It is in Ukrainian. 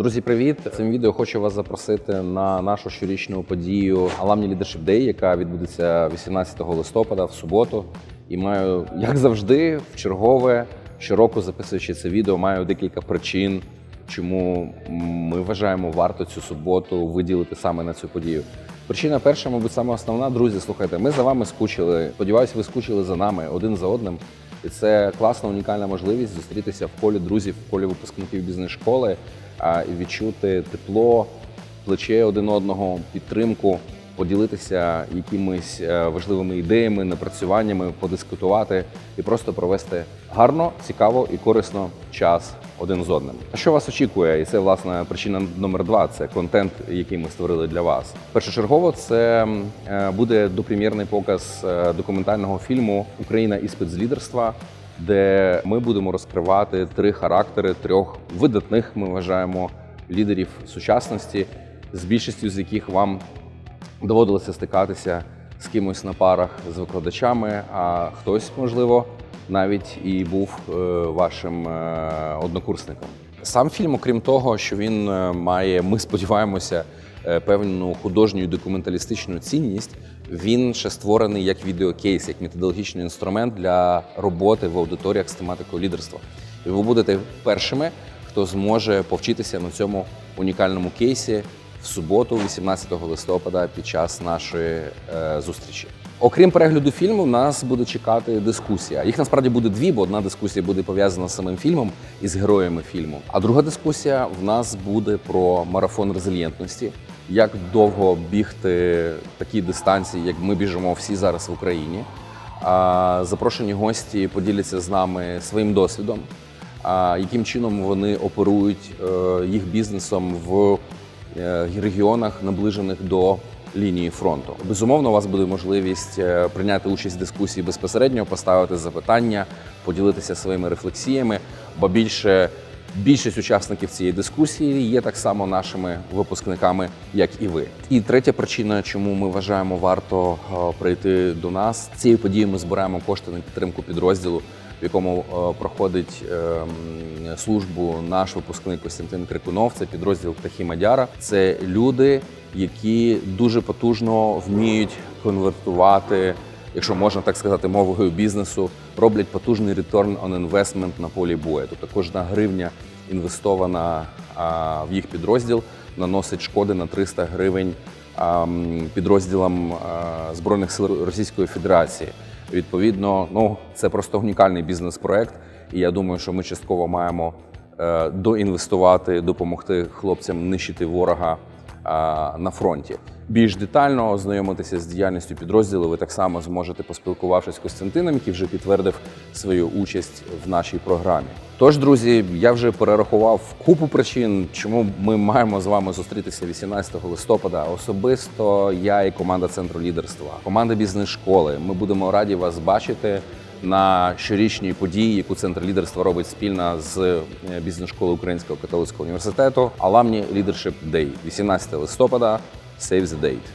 Друзі, привіт! Цим відео хочу вас запросити на нашу щорічну подію Alumni Leadership Day, яка відбудеться 18 листопада в суботу. І маю, як завжди, в чергове щороку записуючи це відео, маю декілька причин, чому ми вважаємо варто цю суботу виділити саме на цю подію. Причина перша, мабуть, саме основна. Друзі, слухайте, ми за вами скучили. Сподіваюся, ви скучили за нами один за одним. І це класна, унікальна можливість зустрітися в колі друзів, в колі випускників бізнес-школи і відчути тепло, плече один одного, підтримку, поділитися якимись е, важливими ідеями, напрацюваннями, подискутувати і просто провести гарно, цікаво і корисно час один з одним. Що вас очікує? І це власне причина номер два. Це контент, який ми створили для вас. Першочергово це е, буде допрем'єрний показ е, документального фільму Україна іспит з лідерства. Де ми будемо розкривати три характери трьох видатних, ми вважаємо, лідерів сучасності, з більшістю з яких вам доводилося стикатися з кимось на парах з викладачами, а хтось, можливо, навіть і був е, вашим е, однокурсником. Сам фільм, окрім того, що він е, має, ми сподіваємося, певну художню і документалістичну цінність. Він ще створений як відеокейс, як методологічний інструмент для роботи в аудиторіях з тематикою лідерства. І ви будете першими, хто зможе повчитися на цьому унікальному кейсі в суботу, 18 листопада, під час нашої е, зустрічі. Окрім перегляду фільму, нас буде чекати дискусія. Їх насправді буде дві, бо одна дискусія буде пов'язана з самим фільмом і з героями фільму. А друга дискусія в нас буде про марафон резильєнтності. Як довго бігти такі дистанції, як ми біжимо всі зараз в Україні. Запрошені гості поділяться з нами своїм досвідом, яким чином вони оперують е, їх бізнесом в регіонах, наближених до лінії фронту. Безумовно, у вас буде можливість е, прийняти участь в дискусії безпосередньо, поставити запитання, поділитися своїми рефлексіями, бо більше. Більшість учасників цієї дискусії є так само нашими випускниками, як і ви. І третя причина, чому ми вважаємо варто е, прийти до нас. Цією подією ми збираємо кошти на підтримку підрозділу, в якому е, проходить е, службу наш випускник Костянтин Крикунов. Це підрозділ Птахі Мадяра. Це люди, які дуже потужно вміють конвертувати якщо можна так сказати, мовою бізнесу, роблять потужний return on investment на полі бою. Тобто кожна гривня інвестована в їх підрозділ наносить шкоди на 300 гривень підрозділам Збройних сил Російської Федерації. Відповідно, ну це просто унікальний бізнес-проект, і я думаю, що ми частково маємо е, доінвестувати, допомогти хлопцям нищити ворога на фронті. Більш детально ознайомитися з діяльністю підрозділу ви так само зможете, поспілкувавшись з Костянтином, який вже підтвердив свою участь в нашій програмі. Тож, друзі, я вже перерахував купу причин, чому ми маємо з вами зустрітися 18 листопада. Особисто я і команда центру лідерства, команда бізнес-школи. Ми будемо раді вас бачити на щорічній події, яку центр лідерства робить спільно з е, бізнес-школою Українського католицького університету. Alumni Leadership Day, 18 листопада. Save the date.